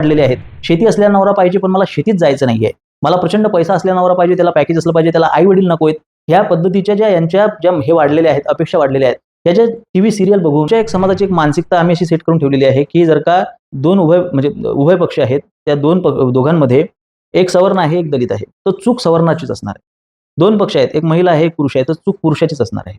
पडलेले आहेत. शेती असल्या नवरा पाहिजे पण मला शेतीत जायचं नाहीये. मला प्रचंड पैसा असल्या नवरा पाहिजे त्याला पॅकेज असलं पाहिजे त्याला आई वडील नको आहेत ह्या पद्धतीच्या ज्या यांच्या ज्या हे वाढलेल्या आहेत अपेक्षा वाढलेल्या आहेत या ज्या टीव्ही सिरियल बघून एक समाजाची एक मानसिकता आम्ही अशी सेट करून ठेवलेली आहे की जर का दोन उभय म्हणजे उभय पक्ष आहेत त्या दोन दोघांमध्ये एक सवर्ण आहे एक दलित आहे. तर चूक सवर्णाचीच असणार आहे. दोन पक्ष आहेत एक महिला आहे एक पुरुष आहे तर चूक पुरुषाचीच असणार आहे.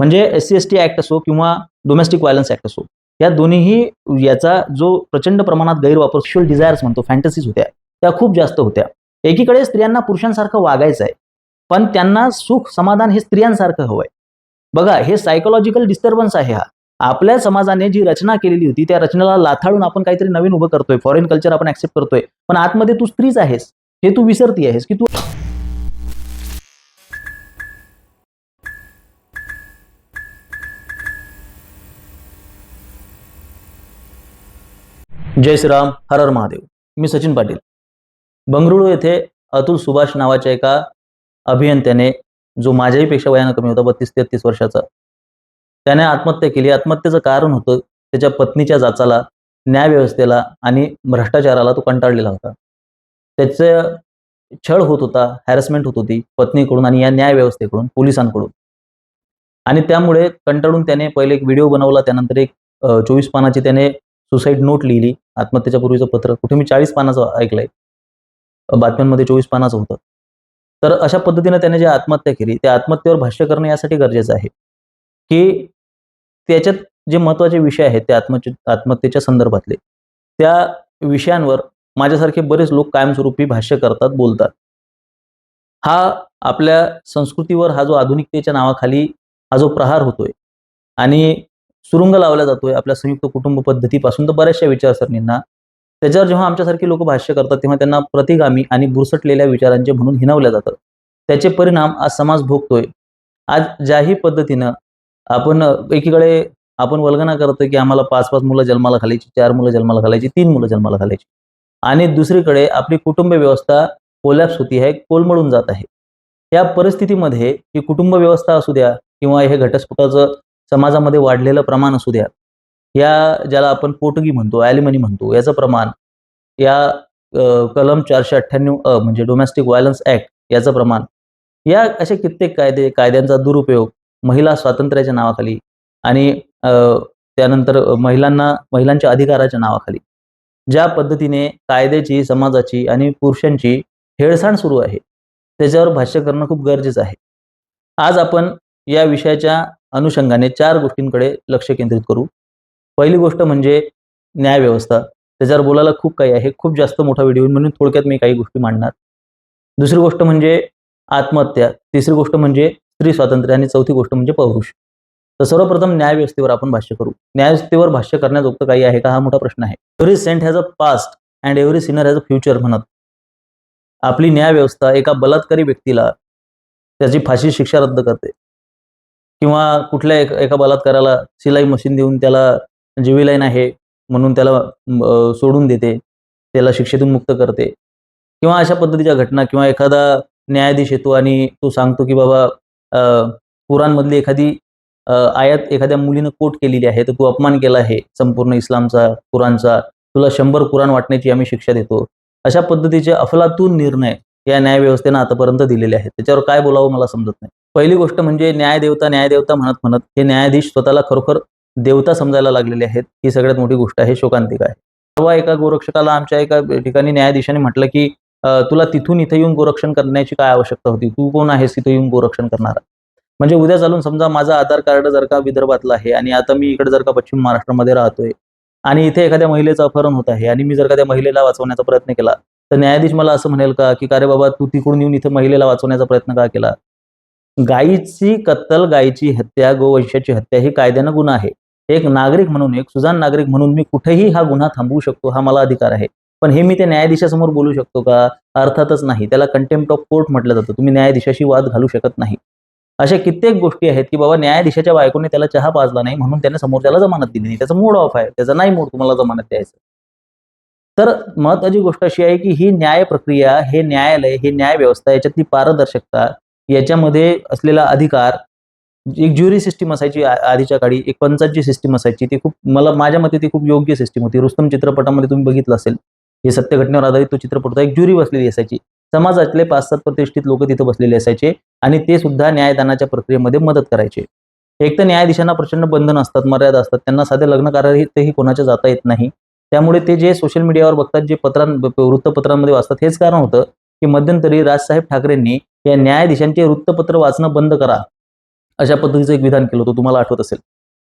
म्हणजे S C S T act असो किंवा डोमेस्टिक व्हायलन्स ऍक्ट असो. या दोन्हीही याचा जो प्रचंड प्रमाणात गैरवापर सोशल डिझायर्स म्हणतो फॅन्टसीज होत्या त्या खूप जास्त होत्या. एकीकडे स्त्रियांना पुरुषांसारखं वागायचं आहे पण त्यांना सुख समाधान हे स्त्रियांसारखं हवंय. बघा हे सायकोलॉजिकल डिस्टर्बन्स आहे हा. आपल्या समाजाने जी रचना केलेली होती त्या रचनेला लाथाळून आपण काहीतरी नवीन उभं करतोय फॉरेन कल्चर आपण ऍक्सेप्ट करतोय पण आतमध्ये तू स्त्रीच आहेस हे तू विसरती आहेस की तू जय श्रीराम हर हर महादेव. मी सचिन पाटील. बंगळुरू येथे अतुल सुभाष नावाच्या एका अभियंत्याने जो माझ्याही पेक्षा वयानं कमी होता बत्तीस तेहतीस वर्षाचा त्याने आत्महत्या केली. आत्महत्येचं कारण होतं त्याच्या पत्नीच्या जाचाला न्यायव्यवस्थेला आणि भ्रष्टाचाराला तो कंटाळलेला होता. त्याचं छळ होत होता हॅरसमेंट होत होती पत्नीकडून आणि या न्यायव्यवस्थेकडून पोलिसांकडून. आणि त्यामुळे कंटाळून त्याने पहिले एक व्हिडिओ बनवला त्यानंतर एक चोवीस पानाची त्याने सुसाईड नोट लिहिली. आत्महत्येच्या पूर्वीचं पत्र. कुठे मी चाळीस पानाचं ऐकलंय. बातम्यांमध्ये चोवीस पानाचं होतं. तर अशा पद्धतीने त्याने जे आत्महत्या केली त्या आत्महत्येवर भाष्य करणं यासाठी गरजेचं आहे. की त्याच्यात जे महत्त्वाचे विषय आहेत त्या आत्म आत्महत्येच्या संदर्भातले त्या विषयांवर माझ्यासारखे बरेच लोक कायमस्वरूपी भाष्य करतात बोलतात. हा आपल्या संस्कृतीवर हा जो आधुनिकतेच्या नावाखाली हा जो प्रहार होतोय आणि सुरुंग लावला जातोय आपल्या संयुक्त कुटुंब पद्धतीपासून. तर बऱ्याचशा विचारसरणींना त्याच्यावर जेव्हा आमच्यासारखी लोक भाष्य करतात तेव्हा त्यांना प्रतिगामी आणि बुरसटलेल्या विचारांचे म्हणून हिनवल्या जातं त्याचे परिणाम आज समाज भोगतोय. आज ज्याही पद्धतीनं आपण एकीकडे आपण वल्गना करतोय की आम्हाला पाच पाच मुलं जन्माला घालायची चार मुलं जन्माला घालायची तीन मुलं जन्माला घालायची. आणि दुसरीकडे आपली कुटुंब व्यवस्था कोलॅप्स होती आहे कोलमडून जात आहे. या परिस्थितीमध्ये ही कुटुंब व्यवस्था असू द्या किंवा हे घटस्फोटाचं समाजामध्ये वाढलेलं प्रमाण असू द्या. या ज्याला आपण पोटगी म्हणतो ॲलिमनी म्हणतो याचं प्रमाण या कलम चारशे अठ्ठ्याण्णव अ म्हणजे डोमेस्टिक व्हायलन्स ॲक्ट याचं प्रमाण. या असे कित्येक कायदे कायद्यांचा दुरुपयोग महिला स्वातंत्र्याच्या नावाखाली आणि त्यानंतर महिलांना महिलांच्या अधिकाराच्या नावाखाली. ज्या पद्धतीने कायद्याची समाजाची आणि पुरुषांची हेळसाण सुरू आहे त्याच्यावर भाष्य करणं खूप गरजेचं आहे. आज आपण या विषयाच्या अनुषंगाने चार गोष्टींकडे लक्ष केंद्रित करू. पहिली गोष्ट म्हणजे न्यायव्यवस्था त्याच्यावर बोलायला खूप काही आहे. खूप जास्त मोठा व्हिडिओ म्हणून थोडक्यात मी काही गोष्टी मांडणार. दुसरी गोष्ट म्हणजे आत्महत्या. तिसरी गोष्ट म्हणजे स्त्री स्वातंत्र्य. आणि चौथी गोष्ट म्हणजे पौरुष. तर सर्वप्रथम न्यायव्यवस्थेवर आपण भाष्य करू. न्यायव्यवस्थेवर भाष्य करण्याजोगतं काही आहे का? हा मोठा प्रश्न आहे. Every saint has a past and every sinner has a future म्हणत. आपली न्यायव्यवस्था एका बलात्कारी व्यक्तीला त्याची फाशी शिक्षा रद्द करते. किंवा कुठल्या एका एका बलात्काराला सिलाई मशीन देऊन त्याला जीवी लाईन आहे म्हणून त्याला सोडून देते त्याला शिक्षेतून मुक्त करते. किंवा अशा पद्धतीच्या घटना किंवा एखादा न्यायाधीश येतो आणि तो सांगतो की बाबा कुराणमधली एखादी आयात एखाद्या मुलीनं कोट केलेली आहे तर तू अपमान केला आहे संपूर्ण इस्लामचा कुराणचा. तुला शंभर कुराण वाटण्याची आम्ही शिक्षा देतो. अशा पद्धतीचे अफलातून निर्णय या न्यायव्यवस्थेनं आतापर्यंत दिलेले आहेत. त्याच्यावर काय बोलावं मला समजत नाही. पहिली गोष्ट म्हणजे न्यायदेवता न्यायदेवता म्हणत म्हणत हे न्यायाधीश स्वतःला खरोखर देवता समजायला लागलेले आहेत. ही सगळ्यात मोठी गोष्ट आहे शोकांतिक आहे. परवा एका गोरक्षकाला आमच्या एका ठिकाणी न्यायाधीशाने म्हटलं की तुला तिथून इथे येऊन गोरक्षण करण्याची काय आवश्यकता होती? तू कोण आहेस तिथे येऊन गोरक्षण करणारा? म्हणजे उद्या चालून समजा माझं आधार कार्ड जर का विदर्भातलं आहे आणि आता मी इकडे जर का पश्चिम महाराष्ट्रामध्ये राहतोय आणि इथे एखाद्या महिलेचं अपहरण होत आहे आणि मी जर का त्या महिलेला वाचवण्याचा प्रयत्न केला तर न्यायाधीश मला असं म्हणेल का की का रे बाबा तू तिकडून येऊन इथे महिलेला वाचवण्याचा प्रयत्न का केला? गायीची कत्तल गायीची हत्या गोवंशाची हत्या ही कायद्यानं गुन्हा आहे. एक नागरिक म्हणून एक सुजान नागरिक म्हणून मी कुठेही हा गुन्हा थांबवू शकतो हा मला अधिकार आहे. पण हे मी त्या न्यायाधीशासमोर बोलू शकतो का? अर्थातच नाही. त्याला कंटेम्प्ट ऑफ कोर्ट म्हटलं जातं. तुम्ही न्यायाधीशाशी वाद घालू शकत नाही. अशा कित्येक गोष्टी आहेत की बाबा न्यायाधीशाच्या बायकोने त्याला चहा पाजला नाही म्हणून त्याने समोरच्याला जमानत दिली नाही. त्याचा मूड ऑफ आहे. त्याचा नाही मूड तुम्हाला जमानत द्यायचं. तर महत्वाची गोष्ट अशी आहे की ही न्याय प्रक्रिया हे न्यायालय हे न्याय व्यवस्था याच्यातली पारदर्शकता याच्यामध्ये असलेला अधिकार एक ज्युरी सिस्टीम असायची आधीच्या काळी एक पंचांची सिस्टीम असायची. ती खूप मला माझ्या मते ती खूप योग्य सिस्टीम होती. रुस्तम चित्रपटामध्ये तुम्ही बघितलं असेल हे सत्य घटनेवर आधारित तो चित्रपट होता. एक ज्युरी बसलेली असायची. समाजातले पाच सात प्रतिष्ठित लोक तिथे बसलेले असायचे आणि ते सुद्धा न्यायदानाच्या प्रक्रियेमध्ये मदत करायचे. एक तर न्यायाधीशांना प्रचंड बंधन असतात मर्यादा असतात. त्यांना साधे लग्न कार्यातही कोणाच्या जाता येत नाही. त्यामुळे ते जे सोशल मीडियावर बघतात जे पत्रां वृत्तपत्रांमध्ये वाचतात हेच कारण होतं की मध्यंतरी राजसाहेब ठाकरेंनी या न्यायाधीशांचे वृत्तपत्र वाचणं बंद करा अशा पद्धतीचं एक विधान केलं होतं तुम्हाला आठवत असेल.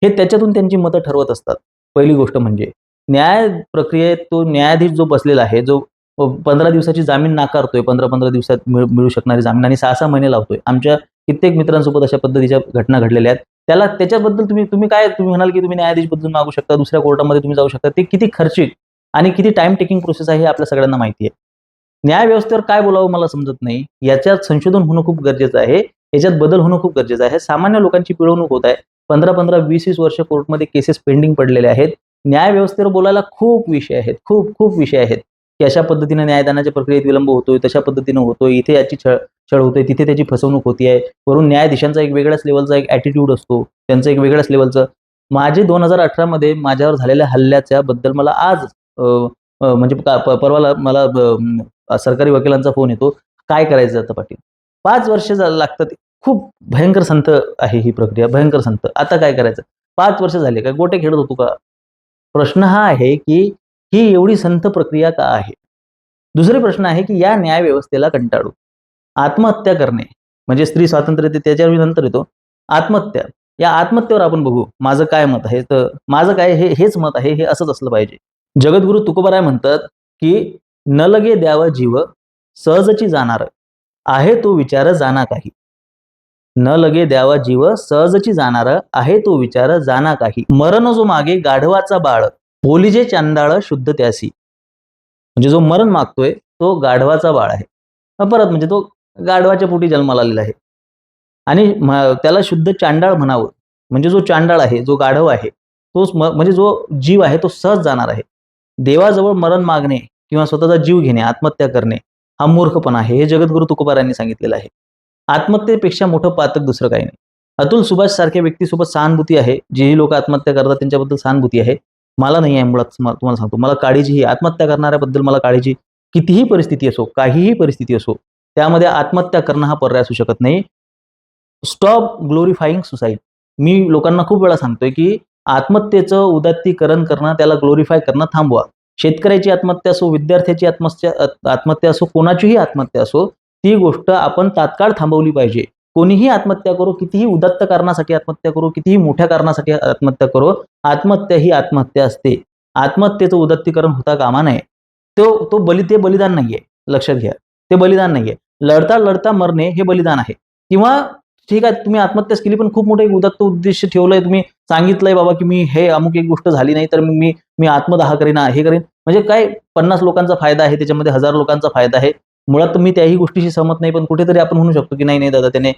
हे त्याच्यातून त्यांची मतं ठरवत असतात. पहिली गोष्ट म्हणजे न्याय प्रक्रियेत तो न्यायाधीश जो बसलेला आहे जो पंधरा दिवसाची जामीन नाकारतोय पंधरा पंधरा दिवसात मिळू शकणारी जामीन आणि सहा सहा महिने लावतोय आमच्या कित्येक मित्रांसोबत अशा पद्धतीच्या घटना घडलेल्या आहेत. त्याला त्याच्याबद्दल तुम्ही तुम्ही काय तुम्ही म्हणाल की तुम्ही न्यायाधीश बदलून मागू शकता दुसऱ्या कोर्टामध्ये तुम्ही जाऊ शकता ते किती खर्चिक आणि किती टाइम टेकिंग प्रोसेस आहे हे आपल्या सगळ्यांना माहिती आहे. न्याय व्यवस्थेवर काय बोलावं मला समजत नाही. याच्यात संशोधन होणं खूप गरजेचं आहे. याच्यात बदल होणं खूप गरजेचं आहे. सामान्य लोकांची पिळवणूक होत आहे. पंधरा पंधरा वीस वीस वर्ष कोर्टमध्ये केसेस पेंडिंग पडलेले आहेत. न्याय व्यवस्थेवर बोलायला खूप विषय आहेत. खूप खूप विषय आहेत. की अशा पद्धतीने न्यायदानाच्या प्रक्रियेत विलंब होतोय तशा पद्धतीनं होतोय इथे याची छळ छळ होते तिथे त्याची फसवणूक होती आहे वरून न्यायाधीशांचा एक वेगळ्याच लेवलचा एक ॲटिट्यूड असतो त्यांचं एक वेगळ्याच लेवलचं माझे दोन हजार अठरामध्ये माझ्यावर झालेल्या हल्ल्याच्या बद्दल मला आज म्हणजे परवाला मला सरकारी वकिलांचा फोन येतो. काय करायचं आता पाटील? पाच वर्ष लागतात. खूप भयंकर संत आहे ही प्रक्रिया भयंकर संत. आता काय करायचं? पाच वर्ष झाले काय गोटे खेळत होतो का? प्रश्न हा आहे की ही एवढी संत प्रक्रिया का आहे? दुसरे प्रश्न आहे की या न्याय व्यवस्थेला कंटाळू. आत्महत्या करणे म्हणजे स्त्री स्वातंत्र्य ते त्याच्यावर नंतर येतो. आत्महत्या या आत्महत्येवर आपण बघू माझं काय मत आहे? तर माझं काय हे हेच मत आहे हे असंच असलं पाहिजे. जगद्गुरु तुकोबाराय म्हणतात की न लगे द्यावा जीव सहजची जाणार आहे तो विचार जाना काही. न लगे द्यावा जीव सहजची जाणार आहे तो विचार जाना काही. मरण जो मागे गाढवाचा बाळ बोलीजे चांदाळ शुद्ध त्यासी. म्हणजे जो मरण मागतोय तो गाढवाचा बाळ आहे. परत म्हणजे तो गाढवाच्या पोटी जन्माला आलेला आहे. आणि त्याला शुद्ध चांडाळ म्हणावं. म्हणजे जो चांडाळ आहे जो गाढव आहे तो म्हणजे जो जीव आहे तो सहज जाणार आहे. देवाजवळ मरण मागणे किंवा स्वतःचा जीव घेणे आत्महत्या करणे हा मूर्खपणा आहे. हे जगद्गुरु तुकोबार यांनी सांगितलेलं आहे. आत्महत्येपेक्षा मोठं पातक दुसरं काही नाही. अतुल सुभाष सारख्या व्यक्तीसोबत सहानुभूती आहे. जेही लोक आत्महत्या करतात त्यांच्याबद्दल सहानुभूती आहे. मला नाही आहे मुळात तुम्हाला सांगतो. मला काळजी ही आत्महत्या करणाऱ्याबद्दल मला काळजी कितीही परिस्थिती असो काहीही परिस्थिती असो त्यामध्ये आत्महत्या करणं हा पर्याय असू शकत नाही. स्टॉप ग्लोरीफाईंग सुसाईड मी लोकांना खूप वेळा सांगतोय की आत्महत्येचं उदात्तीकरण करणं त्याला ग्लोरीफाय करणं थांबवा. शेतकऱ्याची आत्महत्या असो विद्यार्थ्याची आत्महत्या आत्महत्या असो कोणाचीही आत्महत्या असो ती गोष्ट आपण तात्काळ थांबवली पाहिजे. कोणीही आत्महत्या करो कितीही उदत्त कारणासाठी आत्महत्या करो कितीही मोठ्या कारणासाठी आत्महत्या करो आत्महत्या ही आत्महत्या असते. आत्महत्येचं उदत्तीकरण होता कामा नये. तो तो बलि ते बलिदान नाहीये. लक्षात घ्या. ते बलिदान नाहीये. लढता लढता मरणे हे बलिदान आहे. किंवा ठीक आहे तुम्ही आत्महत्याच केली पण खूप मोठं एक उदात्त उद्देश ठेवलंय. तुम्ही सांगितलंय बाबा की मी हे अमुक एक गोष्ट झाली नाही तर मी मी आत्मदाह करीन हे करीन. म्हणजे काय पन्नास लोकांचा फायदा आहे त्याच्यामध्ये हजार लोकांचा फायदा आहे. मुळात मी त्याही गोष्टीशी सहमत नाही पण कुठेतरी आपण म्हणू शकतो की नाही नाही दादा त्याने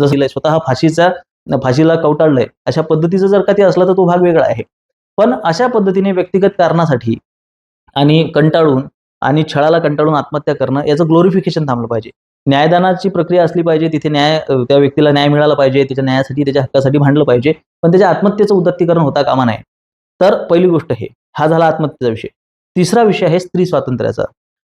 जसं स्वतः फाशीचा फाशीला कवटाळलंय अशा पद्धतीचं जर का ते असलं तर तो भाग वेगळा आहे. पण अशा पद्धतीने व्यक्तिगत कारणासाठी आणि कंटाळून आणि छळाला कंटाळून आत्महत्या करणं याचं ग्लोरिफिकेशन थांबलं पाहिजे. न्यायदानाची प्रक्रिया असली पाहिजे तिथे न्याय त्या व्यक्तीला न्याय मिळाला पाहिजे त्याच्या न्यायासाठी त्याच्या हक्कासाठी भांडलं पाहिजे पण त्याच्या आत्महत्येचं उदत्तीकरण होता कामा नाही तर पहिली गोष्ट हे हा झाला आत्महत्येचा विषय. तिसरा विषय आहे स्त्री स्वातंत्र्याचा.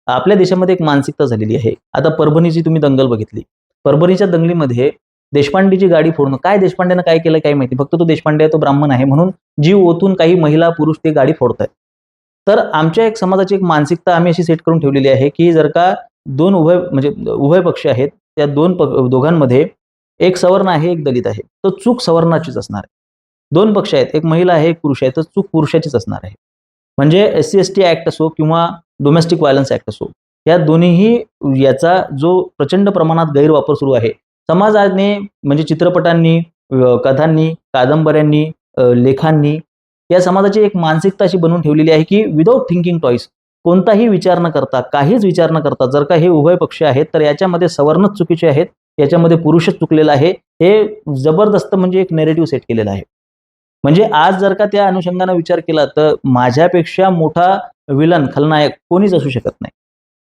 आपल्या देशामध्ये एक मानसिकता झालेली आहे. आता परभणीची तुम्ही दंगल बघितली. परभणीच्या दंगलीमध्ये देशपांडेची गाडी फोडणं काय देशपांडेनं काय केलं काय माहिती? फक्त तो देशपांडे तो ब्राह्मण आहे म्हणून जीव ओतून काही महिला पुरुष ते गाडी फोडत आहेत तर आमच्या एक समाजाची एक मानसिकता आम्ही अशी सेट करून ठेवलेली आहे की जर का दोन उभय म्हणजे उभय पक्ष आहेत त्या दोन दोघांमध्ये एक सवर्ण आहे एक दलित आहे. तर चूक सवर्णाचीच असणार आहे. दोन पक्ष आहेत एक महिला आहे एक पुरुष आहे तर चूक पुरुषाचीच असणार आहे. म्हणजे S C S T act असो किंवा डोमेस्टिक व्हायलन्स ॲक्ट असो. या दोन्हीही याचा जो प्रचंड प्रमाणात गैरवापर सुरू आहे. समाजाने म्हणजे चित्रपटांनी कथांनी कादंबऱ्यांनी लेखांनी या समाजाची एक मानसिकता अशी बनवून ठेवलेली आहे की विदाऊट थिंकिंग टॉईस कोणताही विचार न करता काहीच विचार न करता जर का हे उभय पक्ष आहेत तर याच्यामध्ये सवर्णच चुकीचे आहेत याच्यामध्ये पुरुषच चुकलेला आहे. हे जबरदस्त म्हणजे एक नेरेटिव्ह सेट केलेलं आहे. म्हणजे आज जर का त्या अनुषंगाने विचार केला तर माझ्यापेक्षा मोठा विलन खलनायक कोणीच असू शकत नाही.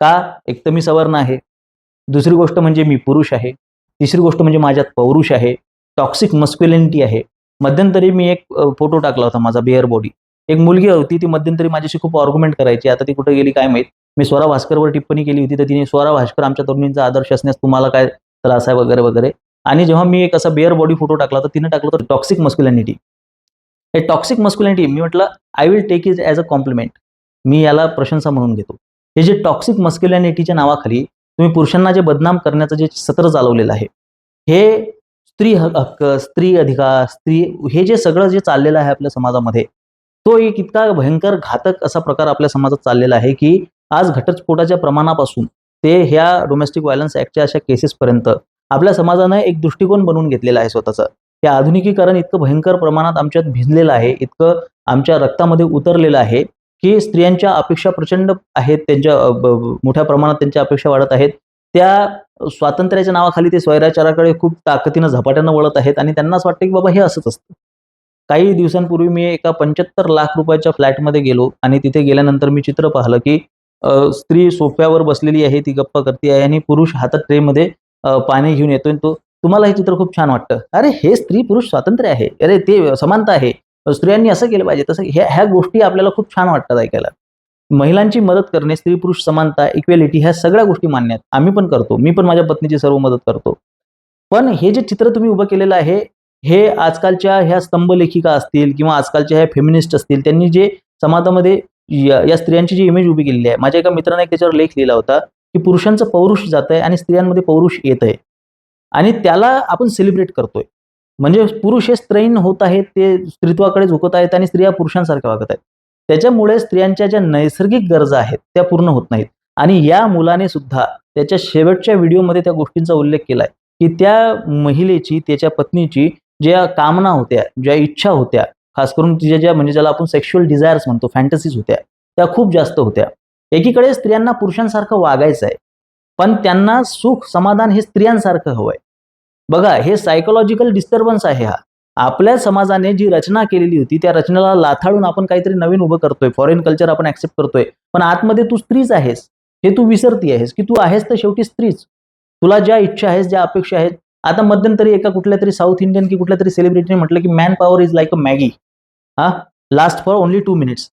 का? एक तर मी सवर्ण आहे. दुसरी गोष्ट म्हणजे मी पुरुष आहे. तिसरी गोष्ट म्हणजे माझ्यात पौरुष आहे. टॉक्सिक मस्क्युलिनिटी आहे. मध्यंतरी मी एक फोटो टाकला होता माझा बिअर बॉडी एक मुलगी होती ती मध्यंतरी माझ्याशी खूप आर्ग्युमेंट करायची. आता ती कुठे गेली काय माहीत? मी स्वरा भास्करवर टिप्पणी केली होती तर तिने स्वरा भास्कर आमच्या तरुणींचा आदर्श असण्यास तुम्हाला काय त्रास आहे वगैरे वगैरे? आणि जेव्हा मी एक असा बिअर बॉडी फोटो टाकला तर तिने टाकला होतं टॉक्सिक मस्क्युलिनिटी हे टॉक्सिक मस्क्युलिटी मी म्हटलं I will take is as a compliment मी याला प्रशंसा म्हणून घेतो. हे जे टॉक्सिक मस्क्युलॅनिटीच्या नावाखाली तुम्ही पुरुषांना जे बदनाम करण्याचं जे सत्र चालवलेलं आहे हे स्त्री हक्क स्त्री अधिकार स्त्री हे जे सगळं जे चाललेलं आहे आपल्या समाजामध्ये तो एक इतका भयंकर घातक असा प्रकार आपल्या समाजात चाललेला आहे की आज घटस्फोटाच्या प्रमाणापासून ते ह्या डोमेस्टिक व्हायलन्स ऍक्टच्या अशा केसेसपर्यंत आपल्या समाजानं एक दृष्टिकोन बनवून घेतलेला आहे स्वतःचा. हे आधुनिकीकरण इतकं भयंकर प्रमाणात आमच्यात भिजलेलं आहे इतकं आमच्या रक्तामध्ये उतरलेलं आहे की स्त्रियांच्या अपेक्षा प्रचंड आहेत त्यांच्या मोठ्या प्रमाणात त्यांच्या अपेक्षा वाढत आहेत. त्या स्वातंत्र्याच्या नावाखाली ते स्वैराचाराकडे खूप ताकदीनं झपाट्यानं वळत आहेत आणि त्यांना असं वाटतं की बाबा हे असंच असतं. काही दिवसांपूर्वी मी एका पंच्याहत्तर लाख रुपयाच्या फ्लॅटमध्ये गेलो आणि तिथे गेल्यानंतर मी चित्र पाहिलं की स्त्री सोफ्यावर बसलेली आहे ती गप्पा करते आहे आणि पुरुष हातात ट्रेमध्ये पाणी घेऊन येतोय तो तुम्हाला हे चित्र खूप छान वाटतं. अरे हे स्त्री पुरुष स्वातंत्र्य आहे. अरे ते समानता आहे. स्त्रियांनी असं केलं पाहिजे तसं ह्या ह्या गोष्टी आपल्याला खूप छान वाटतात ऐकायला. महिलांची मदत करणे स्त्री पुरुष समानता इक्वेलिटी ह्या सगळ्या गोष्टी मान्य आहेत. आम्ही पण करतो. मी पण माझ्या पत्नीची सर्व मदत करतो. पण हे जे चित्र तुम्ही उभं केलेलं आहे हे आजकालच्या ह्या स्तंभलेखिका असतील किंवा आजकालच्या ह्या फेमिनिस्ट असतील त्यांनी जे समाजामध्ये या स्त्रियांची जी इमेज उभी केलेली आहे माझ्या एका मित्राने एक त्याच्यावर लेख लिहिला होता की पुरुषांचं पौरुष जात आहे आणि स्त्रियांमध्ये पौरुष येत आहे आणि त्याला आपण सेलिब्रेट करतोय. म्हणजे पुरुष हे स्त्रैन होत आहेत ते स्त्रीत्वाकडे झुकत आहेत आणि स्त्रिया पुरुषांसारख्या वागत आहेत. त्याच्यामुळे स्त्रियांच्या ज्या नैसर्गिक गरजा आहेत त्या पूर्ण होत नाहीत. आणि या मुलाने सुद्धा त्याच्या शेवटच्या व्हिडिओमध्ये त्या गोष्टींचा उल्लेख केलाय की त्या महिलेची त्याच्या पत्नीची ज्या कामना होत्या ज्या इच्छा होत्या खास करून तिच्या ज्या म्हणजे ज्याला आपण सेक्शुअल डिझायर्स म्हणतो फॅन्टसीज होत्या त्या खूप जास्त होत्या. एकीकडे स्त्रियांना पुरुषांसारखं वागायचं आहे पण त्यांना सुख समाधान हे स्त्रियांसारखं हवंय. बघा हे सायकोलॉजिकल डिस्टर्बन्स आहे हा. आपल्या समाजाने जी रचना केलेली होती त्या रचनेला लाथाडून आपण काहीतरी नवीन उभं करतोय. फॉरेन कल्चर आपण ऍक्सेप्ट करतोय. पण आतमध्ये तू स्त्रीच आहेस. हे तू विसरती आहेस की तू आहेस तर शेवटी स्त्रीच. तुला ज्या इच्छा आहेत ज्या अपेक्षा आहेत आता मध्यंतरी एका कुठल्या तरी साऊथ इंडियन की कुठल्या तरी सेलिब्रिटीने म्हटलं की man power is like a Maggi हा? Last for only two minutes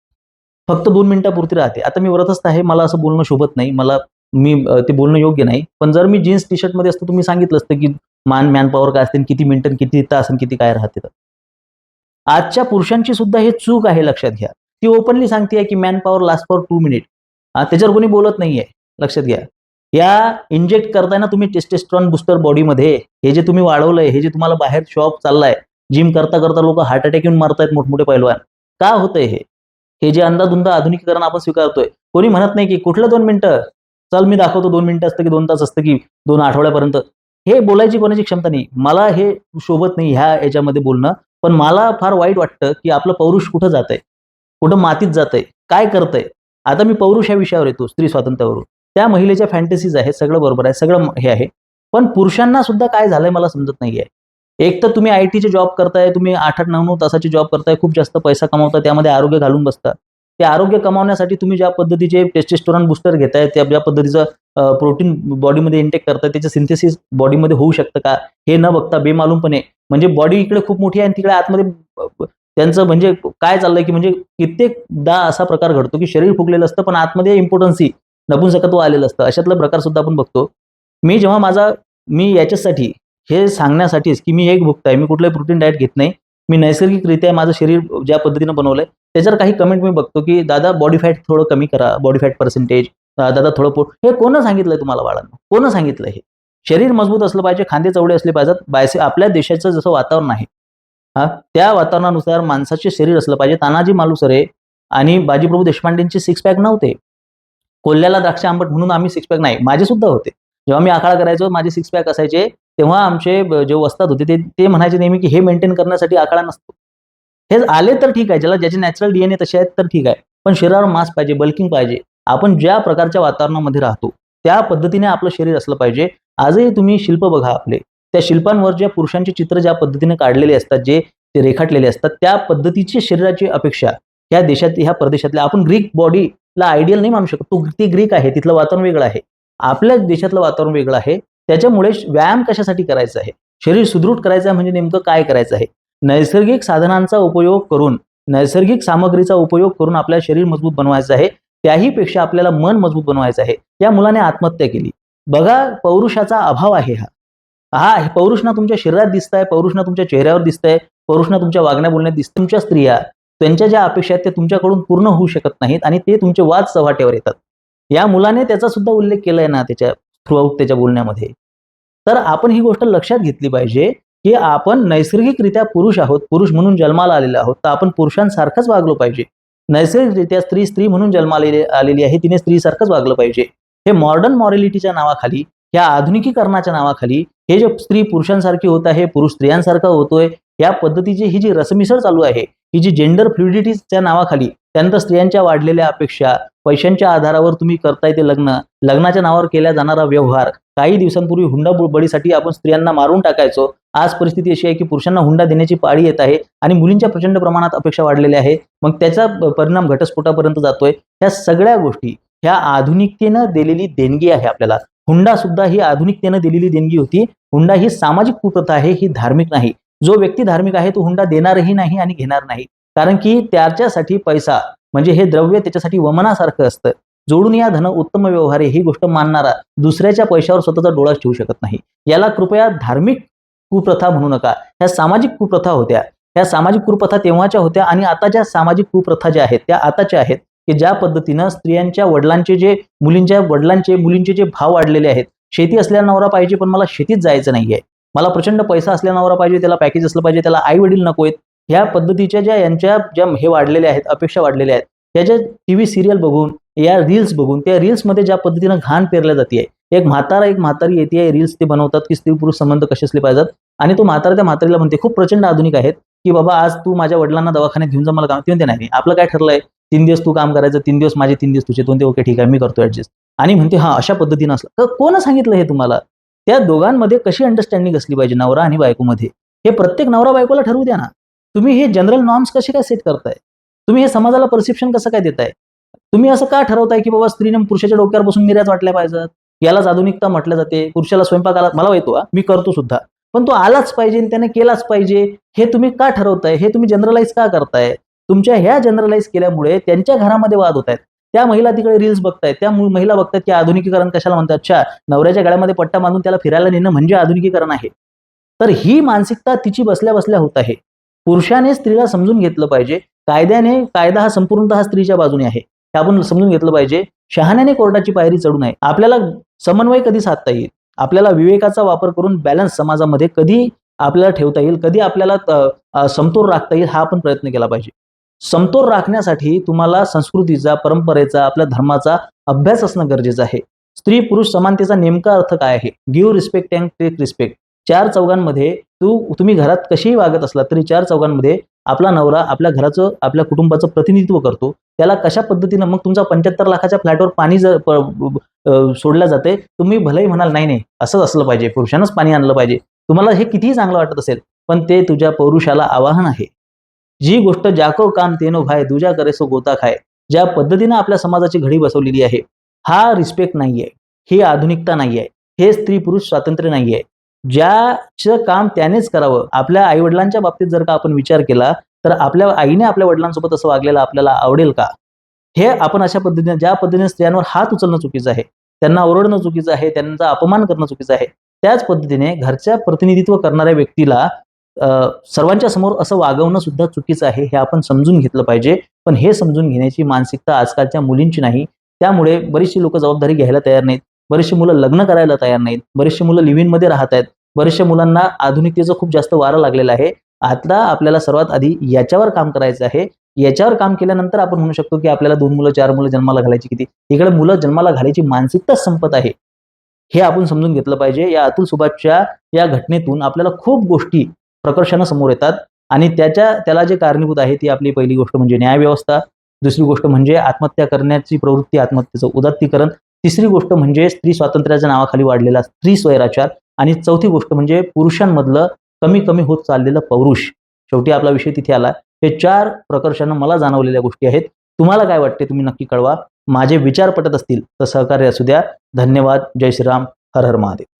फक्त दोन मिनिटापुरती राहते. आता मी व्रतस्थ आहे मला असं बोलणं शोभत नाही. मला मी ते बोलणं योग्य नाही. पण जर मी जीन्स टी शर्टमध्ये असतो तुम्ही सांगितलं असतं की मान मॅन पॉवर काय असते किती मिनिटं किती तास किती काय राहते तर. आजच्या पुरुषांची सुद्धा हे चूक आहे लक्षात घ्या. ती ओपनली सांगते की man power last for two minute त्याच्यावर कोणी बोलत नाहीये. लक्षात घ्या. या इंजेक्ट करताना तुम्ही टेस्टेस्ट्रॉन बुस्टर बॉडीमध्ये हे जे तुम्ही वाढवलंय हे जे तुम्हाला बाहेर शॉप चाललाय जिम करता करता लोक हार्ट अटॅक येऊन मारतायत मोठमोठे पैलवान. का होतंय हे? हे जे अंदाधुंद आधुनिकीकरण आपण स्वीकारतोय. कोणी म्हणत नाही की कुठलं दोन मिनिटं? चल मी दाखवतो दोन मिनिटं असतं की दोन तास असतं की दोन आठवड्यापर्यंत. हे बोलायची कोणाची क्षमता नाही. मला हे शोभत नाही ह्या याच्यामध्ये बोलणं. पण मला फार वाईट वाटतं की आपलं पौरुष कुठं जात आहे कुठं मातीत जात आहे काय करतंय? आता मी पौरुष या विषयावर येतो स्त्री स्वातंत्र्यावरून. त्या महिलेच्या फॅन्टसीज आहेत सगळं बरोबर आहे सगळं हे आहे. पण पुरुषांना सुद्धा काय झालंय मला समजत नाहीये. एक तर तुम्ही आय टीचे जॉब करताय तुम्ही आठ आठ नऊ नऊ तासाचे जॉब करताय खूप जास्त पैसा कमावता त्यामध्ये आरोग्य घालून बसता. ते आरोग्य कमावण्यासाठी तुम्ही ज्या पद्धतीचे टेस्टेस्टोरॉन बुस्टर घेताय त्या ज्या पद्धतीचं प्रोटीन बॉडीमध्ये इंटेक करताय त्याचं सिंथेसिस बॉडीमध्ये होऊ शकतं का? हे न बघता बेमालूमपणे म्हणजे बॉडी इकडे खूप मोठी आहे आणि तिकडे आतमध्ये त्यांचं म्हणजे काय चाललंय की म्हणजे कित्येकदा असा प्रकार घडतो की शरीर फुगलेलं असतं पण आतमध्ये इम्पॉर्टन्सी नपुंसकत्व आलेलं असतं. अशातला प्रकार सुद्धा आपण बघतो. मी जेव्हा माझा मी याच्यासाठी हे सांगण्यासाठीच की मी एक भुक्त आहे मी कुठलंही प्रोटीन डाएट घेत नाही. मी नैसर्गिकरित्या माझं शरीर ज्या पद्धतीनं बनवलंय त्याच्यावर काही कमेंट मी बघतो की दादा बॉडी फॅट थोडं कमी करा बॉडी फॅट पर्सेंटेज दादा थोडं पोट हे कोणं सांगितलंय तुम्हाला बाळांना? कोणं सांगितलं हे? शरीर मजबूत असलं पाहिजे खांदे चवडे असले पाहिजेत बायसे आपल्या देशाचं जसं वातावरण आहे हा त्या वातावरणानुसार माणसाचे शरीर असलं पाहिजे. तानाजी मालुसरे आणि बाजीप्रभू देशपांडेंचे सिक्स पॅक नव्हते. कोल्ह्याला द्राक्ष आंबट म्हणून आम्ही सिक्स पॅक नाही माझे सुद्धा होते. जेव्हा मी आखाडा करायचो माझे सिक्स पॅक असायचे तेव्हा आमचे जे वस्ताद होते ते ते म्हणायचे नेहमी की हे मेंटेन करण्यासाठी आखाडा नसतो. हे आले तर ठीक आहे ज्याला ज्याचे नॅचरल डीएनए तसे आहेत तर ठीक आहे पण शरीरावर मास पाहिजे बल्किंग पाहिजे. आपण ज्या प्रकारच्या वातावरणामध्ये राहतो त्या पद्धतीने आपलं शरीर असलं पाहिजे. आजही तुम्ही शिल्प बघा आपले. त्या शिल्पांवर ज्या पुरुषांचे चित्र ज्या पद्धतीने काढलेले असतात जे ते रेखाटलेले असतात त्या पद्धतीची शरीराची अपेक्षा ह्या देशात ह्या प्रदेशातल्या आपण ग्रीक बॉडीला आयडियल नाही मानू शकत. तो ती ग्रीक आहे तिथलं वातावरण वेगळं आहे. आपल्या देशातलं वातावरण वेगळं आहे. त्याच्यामुळे व्यायाम कशासाठी करायचा आहे? शरीर सुदृढ करायचं आहे म्हणजे नेमकं काय करायचं आहे? नैसर्गिक साधनांचा उपयोग करून नैसर्गिक सामग्रीचा उपयोग करून आपल्या शरीर मजबूत बनवायचं आहे त्याही पेक्षा आपल्याला मन मजबूत बनवायचं आहे. या मुलाने आत्महत्या केली. बघा पौरुषाचा अभाव आहे हा. हा पौरुषणा पौरुष ना तुमच्या शरीरात दिसतंय पौरुष ना तुमच्या चेहऱ्यावर दिसतंय पौरुष ना तुमच्या वागण्या बोलण्यात दिसत तुमच्या स्त्रिया त्यांच्या ज्या अपेक्षा आहेत त्या तुमच्याकडून पूर्ण होऊ शकत नाहीत आणि ते तुमचे वाद चव्हाट्यावर येतात. या मुलाने त्याचा सुद्धा उल्लेख केलाय ना त्याच्या थ्रूआउट त्याच्या बोलण्यामध्ये. तर आपण ही गोष्ट लक्षात घेतली पाहिजे की आपण नैसर्गिकरित्या पुरुष आहोत पुरुष म्हणून जन्माला आलेले आहोत तर आपण पुरुषांसारखंच वागलो पाहिजे. नैसर्गिकरित्या स्त्री स्त्री म्हणून जन्माले आलेली- आहे तिने स्त्रीसारखंच वागलं पाहिजे. हे मॉडर्न मॉरॅलिटीच्या नावाखाली या आधुनिकीकरणाच्या नावाखाली हे जे स्त्री पुरुषांसारखी होत आहे पुरुष स्त्रियांसारखा होतोय या पद्धतीची ही जी रसमिसळ चालू आहे ही जी जेंडर फ्लुडिटीच्या नावाखाली त्यानंतर स्त्रियांच्या वाढलेल्या अपेक्षा पैशांच्या आधारावर तुम्ही करताय ते लग्न लग्नाच्या नावावर केला जाणारा व्यवहार काही दिवसांपूर्वी हुंडा बळीसाठी आपण स्त्रियांना मारून टाकायचो आज परिस्थिती अशी आहे की पुरुषांना हुंडा देण्याची पाळी येत आहे आणि मुलींच्या प्रचंड प्रमाणात अपेक्षा वाढलेल्या आहे. मग त्याचा परिणाम घटस्फोटापर्यंत जातोय. ह्या सगळ्या गोष्टी ह्या आधुनिकतेनं दिलेली देणगी आहे आपल्याला. हुंडा सुद्धा ही आधुनिकतेनं दिलेली देणगी होती. हुंडा ही सामाजिक कुप्रथा आहे ही धार्मिक नाही. जो व्यक्ती धार्मिक आहे तो हुंडा देणारही नाही आणि घेणार नाही. कारण की त्याच्यासाठी पैसा म्हणजे हे द्रव्य त्याच्यासाठी वमनासारखं असतं. जोडून या धन उत्तम व्यवहार आहे ही गोष्ट मानणारा दुसऱ्याच्या पैशावर स्वतःचा डोळा ठेवू शकत नाही. याला कृपया धार्मिक कुप्रथा म्हणू नका. ह्या सामाजिक कुप्रथा होत्या. ह्या सामाजिक कुप्रथा तेव्हाच्या होत्या आणि आता ज्या सामाजिक कुप्रथा ज्या आहेत त्या आताच्या आहेत की ज्या पद्धतीनं स्त्रियांच्या वडिलांचे जे मुलींच्या वडिलांचे मुलींचे जे भाव वाढलेले आहेत शेती असल्या नवरा पाहिजे पण मला शेतीत जायचं नाहीये. मला प्रचंड पैसा असल्या नवरा पाहिजे त्याला पॅकेज असलं पाहिजे त्याला आई वडील नको आहेत. ह्या पद्धतीच्या ज्या यांच्या ज्या हे वाढलेल्या आहेत अपेक्षा वाढलेल्या आहेत त्या ज्या टी व्ही सिरियल बघून या रील्स बघून त्या रील्समध्ये ज्या पद्धतीनं घाण पेरल्या जाते एक म्हातारा एक म्हातारी येते आहे रील्स ते बनवतात की स्त्री पुरुष संबंध कसे असले पाहिजेत? आणि तो म्हातारा त्या म्हातारीला म्हणते खूप प्रचंड आधुनिक आहेत की बाबा आज तू माझ्या वडिलांना दवाखान्यात घेऊन जा मला काम ते म्हणते नाही, आपलं काय ठरलंय? तीन दिवस तू काम करायचं तीन दिवस माझे तीन दिवस तुझे. दोन ते ओके ठीक आहे मी करतो ऍडजस्ट आणि म्हणते हा अशा पद्धतीनं असलं. तर कोण सांगितलं हे तुम्हाला? त्या दोघांमध्ये कशी अंडरस्टँडिंग असली पाहिजे नवरा आणि बायकोमध्ये? हे प्रत्येक नवरा बायकोला ठरवू द्या ना. तुम्ही हे जनरल नॉर्म्स कसे काय सेट करताय? तुम्ही हे समाजाला परसेप्शन कसं काय देताय? तुम्ही असं का ठरवताय की बाबा स्त्रीने पुरुषाच्या डोक्यावर बसून निर्यात वाटल्या पाहिजेत? यालाच आधुनिकता म्हटलं जाते. पुरुषाला स्वयंपाकाला मला येतो मी करतो सुद्धा. पण तो आलाच पाहिजे आणि त्याने केलाच पाहिजे. हे तुम्ही का ठरवताय? हे तुम्ही जनरलाइज का करताय? तुमच्या ह्या जनरलाइज केल्यामुळे त्यांच्या घरामध्ये वाद होत आहेत त्या महिला तिकडे रील्स बघतायत. त्या महिला बघतायत की आधुनिकीकरण कशाला म्हणतात? अच्छा नवऱ्याच्या गळ्यामध्ये पट्टा बांधून त्याला फिरायला नेणं म्हणजे आधुनिकीकरण आहे. तर ही मानसिकता तिची बसल्या बसल्या होत आहे. पुरुषाने स्त्रीला समजून घेतलं पाहिजे. कायद्याने कायदा हा संपूर्णतः स्त्रीच्या बाजूने आहे. हे आपण समजून घेतलं पाहिजे. शहाण्याने कोर्टाची पायरी चढू नये. आपल्याला समन्वय कधी साधता येईल? आपल्याला विवेकाचा वापर करून बॅलन्स समाजामध्ये कधी आपल्याला ठेवता येईल? कधी आपल्याला समतोल राखता येईल? हा आपण प्रयत्न केला पाहिजे. समतोल राखण्यासाठी तुम्हाला संस्कृतीचा परंपरेचा आपल्या धर्माचा अभ्यास असणं गरजेचं आहे. स्त्री पुरुष समानतेचा नेमका अर्थ काय आहे? Give respect and take respect चार चौघांमध्ये तू तुम्ही घरात कशीही वागत असला तरी चार चौघांमध्ये आपला नवरा आपल्या घराचं आपल्या कुटुंबाचं प्रतिनिधित्व करतो. त्याला कशा पद्धतीनं मग तुमचा पंच्याहत्तर लाखाच्या फ्लॅटवर पाणी जर सोडलं जाते तुम्ही भलेही म्हणाल नाही नाही असंच असलं पाहिजे पुरुषानंच पाणी आणलं पाहिजे. तुम्हाला हे कितीही चांगलं वाटत असेल पण ते तुझ्या पौरुषाला आवाहन आहे. जी गोष्ट जाको काम तेनो भाय दुजा करे सो गोता खाय ज्या पद्धतीनं आपल्या समाजाची घडी बसवलेली आहे हा रिस्पेक्ट नाहीये. ही आधुनिकता नाही आहे हे स्त्री पुरुष स्वातंत्र्य नाहीये. ज्याचं काम त्यानेच करावं. आपल्या आई वडिलांच्या बाबतीत जर का आपण विचार केला तर आपल्या आईने आपल्या वडिलांसोबत असं वागलेलं आपल्याला आवडेल का? हे आपण अशा पद्धतीने ज्या पद्धतीने स्त्रियांवर हात उचलणं चुकीचं आहे त्यांना ओरडणं चुकीचं आहे त्यांचा अपमान करणं चुकीचं आहे त्याच पद्धतीने घरच्या प्रतिनिधित्व करणाऱ्या व्यक्तीला सर्वांच्या समोर असं वागवणं सुद्धा चुकीचं आहे हे आपण समजून घेतलं पाहिजे. पण हे समजून घेण्याची मानसिकता आजकालच्या मुलींची नाही. त्यामुळे बरीचशी लोक जबाबदारी घ्यायला तयार नाहीत. बरेचशी मुलं लग्न करायला तयार नाहीत. बरेचशी मुलं लिव्हमध्ये राहत आहेत. बरेचशा मुलांना आधुनिकतेचं खूप जास्त वारं लागलेलं आहे. आता आपल्याला सर्वात आधी याच्यावर काम करायचं आहे. याच्यावर काम केल्यानंतर आपण म्हणू शकतो की आपल्याला दोन मुलं चार मुलं जन्माला घालायची किती? इकडे मुलं जन्माला घालायची मानसिकता संपत आहे. हे आपण समजून घेतलं पाहिजे. या अतुल सुभाषच्या या घटनेतून आपल्याला खूप गोष्टी प्रकर्षानं समोर येतात. आणि त्याच्या त्याला जे कारणीभूत आहे ती आपली पहिली गोष्ट म्हणजे न्यायव्यवस्था. दुसरी गोष्ट म्हणजे आत्महत्या करण्याची प्रवृत्ती आत्महत्येचं उदात्तीकरण. तिसरी गोष्ट म्हणजे स्त्री स्वातंत्र्याच्या नावाखाली वाढलेला स्त्री स्वैराचार आणि चौथी गोष्ट म्हणजे पुरुषांमधलं कमी कमी होत चाललेलं पौरुष. शेवटी आपला विषय तिथे आला. हे चार प्रकर्षानं मला जाणवलेल्या गोष्टी आहेत. तुम्हाला काय वाटते तुम्ही नक्की कळवा. माझे विचार पटत असतील तर सहकार्य असू द्या. धन्यवाद. जय श्रीराम. हर हर महादेव.